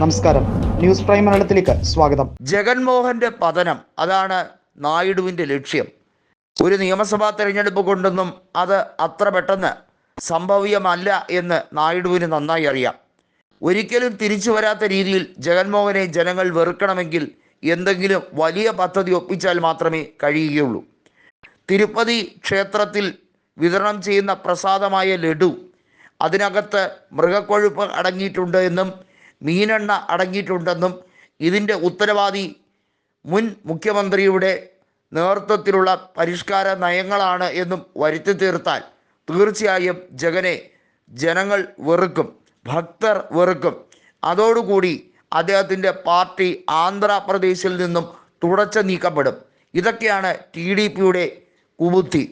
നമസ്കാരം. News prime മലയാളത്തിലേക്ക് സ്വാഗതം. ജഗൻമോഹന്റെ പതനം അതാണ് നായിഡുവിന്റെ ലക്ഷ്യം. ഒരു നിയമസഭാ തെരഞ്ഞെടുപ്പ് കൊണ്ടൊന്നും അത് അത്ര പെട്ടെന്ന് സംഭവ്യമല്ല എന്ന് നായിഡുവിന് നന്നായി അറിയാം. ഒരിക്കലും തിരിച്ചു വരാത്ത രീതിയിൽ ജഗൻമോഹനെ ജനങ്ങൾ വെറുക്കണമെങ്കിൽ എന്തെങ്കിലും വലിയ പദ്ധതി ഒപ്പിച്ചാൽ മാത്രമേ കഴിയുകയുള്ളൂ. തിരുപ്പതി ക്ഷേത്രത്തിൽ വിതരണം ചെയ്യുന്ന പ്രസാദമായ ലഡു അതിനകത്ത് മൃഗക്കൊഴുപ്പ് അടങ്ങിയിട്ടുണ്ട് എന്നും മീനെണ്ണ അടങ്ങിയിട്ടുണ്ടെന്നും ഇതിന്റെ ഉത്തരവാദി മുൻ മുഖ്യമന്ത്രിയുടെ നേതൃത്വത്തിലുള്ള പരിഷ്കാര നയങ്ങളാണ് എന്നും വരുത്തി തീർത്താൽ തീർച്ചയായും ജഗനെ ജനങ്ങൾ വെറുക്കും ഭക്തർ വെറുക്കും. അതോടുകൂടി അദ്ദേഹത്തിന്റെ പാർട്ടി ആന്ധ്രാപ്രദേശിൽ നിന്നും തുടച്ച നീക്കപ്പെടും. ഇതൊക്കെയാണ് ടി ഡി പിയുടെ കുബുദ്ധി.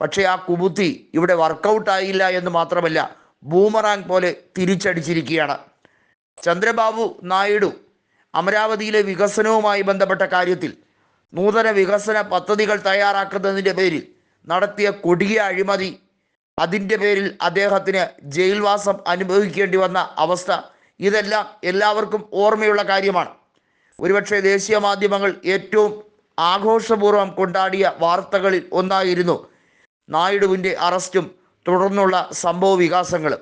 പക്ഷേ ആ കുബുദ്ധി ഇവിടെ വർക്കൗട്ടായില്ല എന്ന് മാത്രമല്ല ബൂമറാങ് പോലെ തിരിച്ചടിച്ചിരിക്കുകയാണ്. ചന്ദ്രബാബു നായിഡു അമരാവതിയിലെ വികസനവുമായി ബന്ധപ്പെട്ട കാര്യത്തിൽ നൂതന വികസന പദ്ധതികൾ തയ്യാറാക്കുന്നതിന്റെ പേരിൽ നടത്തിയ കൊടിയ അഴിമതി അതിന്റെ പേരിൽ അദ്ദേഹത്തിന് ജയിൽവാസം അനുഭവിക്കേണ്ടി വന്ന അവസ്ഥ ഇതെല്ലാം എല്ലാവർക്കും ഓർമ്മയുള്ള കാര്യമാണ്. ഒരുപക്ഷെ ദേശീയ മാധ്യമങ്ങൾ ഏറ്റവും ആഘോഷപൂർവം കൊണ്ടാടിയ വാർത്തകളിൽ ഒന്നായിരുന്നു നായിഡുവിന്റെ അറസ്റ്റും തുടർന്നുള്ള സംഭവ വികാസങ്ങളും.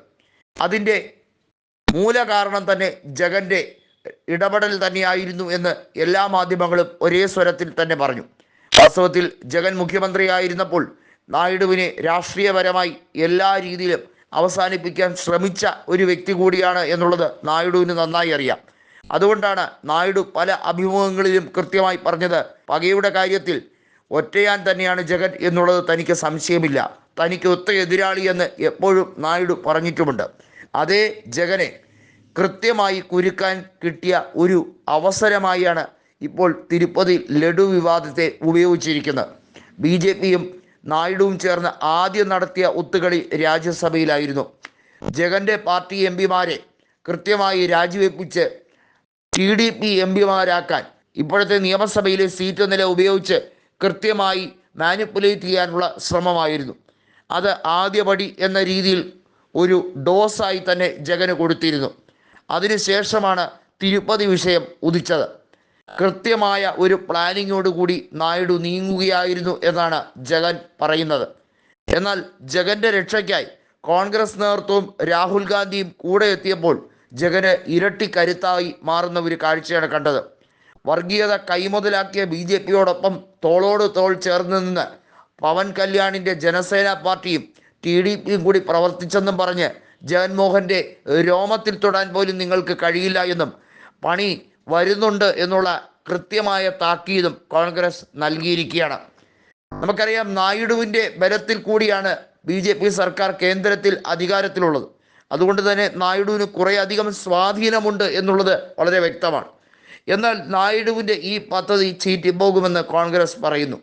അതിന്റെ മൂലകാരണം തന്നെ ജഗന്റെ ഇടപെടൽ തന്നെയായിരുന്നു എന്ന് എല്ലാ മാധ്യമങ്ങളും ഒരേ സ്വരത്തിൽ തന്നെ പറഞ്ഞു. വാസ്തവത്തിൽ ജഗൻ മുഖ്യമന്ത്രിയായിരുന്നപ്പോൾ നായിഡുവിനെ രാഷ്ട്രീയപരമായി എല്ലാ രീതിയിലും അവസാനിപ്പിക്കാൻ ശ്രമിച്ച ഒരു വ്യക്തി കൂടിയാണ് എന്നുള്ളത് നായിഡുവിന് നന്നായി അറിയാം. അതുകൊണ്ടാണ് നായിഡു പല അഭിമുഖങ്ങളിലും കൃത്യമായി പറഞ്ഞത് പകയുടെ കാര്യത്തിൽ ഒറ്റയാൻ തന്നെയാണ് ജഗൻ എന്നുള്ളത് തനിക്ക് സംശയമില്ല. തനിക്ക് ഒത്ത എതിരാളി എന്ന് എപ്പോഴും നായിഡു പറഞ്ഞിട്ടുമുണ്ട്. അതേ ജഗനെ കൃത്യമായി കുരുക്കാൻ കിട്ടിയ ഒരു അവസരമായാണ് ഇപ്പോൾ തിരുപ്പതി ലഡു വിവാദത്തെ ഉപയോഗിച്ചിരിക്കുന്നത്. ബി ജെ പിയും നായിഡുവും ചേർന്ന് ആദ്യം നടത്തിയ ഒത്തുകളി രാജ്യസഭയിലായിരുന്നു. ജഗന്റെ പാർട്ടി എം പിമാരെ കൃത്യമായി രാജിവെപ്പിച്ച് ടി ഡി പി എം പിമാരാക്കാൻ ഇപ്പോഴത്തെ നിയമസഭയിലെ സീറ്റ് നില ഉപയോഗിച്ച് കൃത്യമായി മാനിപ്പുലേറ്റ് ചെയ്യാനുള്ള ശ്രമമായിരുന്നു. അത് ആദ്യപടി എന്ന രീതിയിൽ ഒരു ഡോസായി തന്നെ ജഗന് കൊടുത്തിരുന്നു. അതിനുശേഷമാണ് തിരുപ്പതി വിഷയം ഉദിച്ചത്. കൃത്യമായ ഒരു പ്ലാനിങ്ങോടുകൂടി നായിഡു നീങ്ങുകയായിരുന്നു എന്നാണ് ജഗൻ പറയുന്നത്. എന്നാൽ ജഗന്റെ രക്ഷയ്ക്കായി കോൺഗ്രസ് നേതൃത്വവും രാഹുൽ ഗാന്ധിയും കൂടെ എത്തിയപ്പോൾ ജഗന് ഇരട്ടി കരുത്തായി മാറുന്ന ഒരു കാഴ്ചയാണ് കണ്ടത്. വർഗീയത കൈമുതലാക്കിയ ബി ജെ പിയോടൊപ്പം തോളോട് തോൾ ചേർന്ന് നിന്ന് പവൻ കല്യാണിന്റെ ജനസേന പാർട്ടിയും ടി ഡി പിയും കൂടി പ്രവർത്തിച്ചെന്നും പറഞ്ഞ് ജഗൻമോഹന്റെ രോമത്തിൽ തൊടാൻ പോലും നിങ്ങൾക്ക് കഴിയില്ല എന്നും പണി വരുന്നുണ്ട് എന്നുള്ള കൃത്യമായ താക്കീതും കോൺഗ്രസ് നൽകിയിരിക്കുകയാണ്. നമുക്കറിയാം നായിഡുവിന്റെ ബലത്തിൽ കൂടിയാണ് ബി ജെ പി സർക്കാർ കേന്ദ്രത്തിൽ അധികാരത്തിലുള്ളത്. അതുകൊണ്ട് തന്നെ നായിഡുവിന് കുറേയധികം സ്വാധീനമുണ്ട് എന്നുള്ളത് വളരെ വ്യക്തമാണ്. എന്നാൽ നായിഡുവിന്റെ ഈ പദ്ധതി ചീറ്റിപ്പോകുമെന്ന് കോൺഗ്രസ് പറയുന്നു.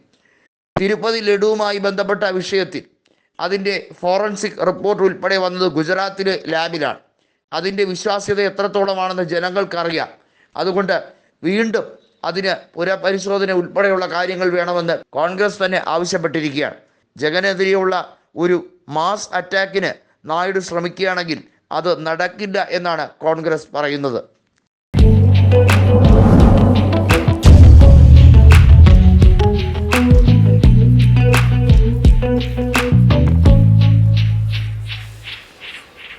തിരുപ്പതി ലഡുവുമായി ബന്ധപ്പെട്ട വിഷയത്തിൽ അതിന്റെ ഫോറൻസിക് റിപ്പോർട്ട് ഉൾപ്പെടെ വന്നത് ഗുജറാത്തിലെ ലാബിലാണ്. അതിന്റെ വിശ്വാസ്യത എത്രത്തോളമാണെന്ന് ജനങ്ങൾക്കറിയാം. അതുകൊണ്ട് വീണ്ടും അതിന് പുനഃപരിശോധന ഉൾപ്പെടെയുള്ള കാര്യങ്ങൾ വേണമെന്ന് കോൺഗ്രസ് തന്നെ ആവശ്യപ്പെട്ടിരിക്കുകയാണ്. ജഗനെതിരെയുള്ള ഒരു മാസ് അറ്റാക്കിന് നായിഡു ശ്രമിക്കുകയാണെങ്കിൽ അത് നടക്കില്ല എന്നാണ് കോൺഗ്രസ് പറയുന്നത്.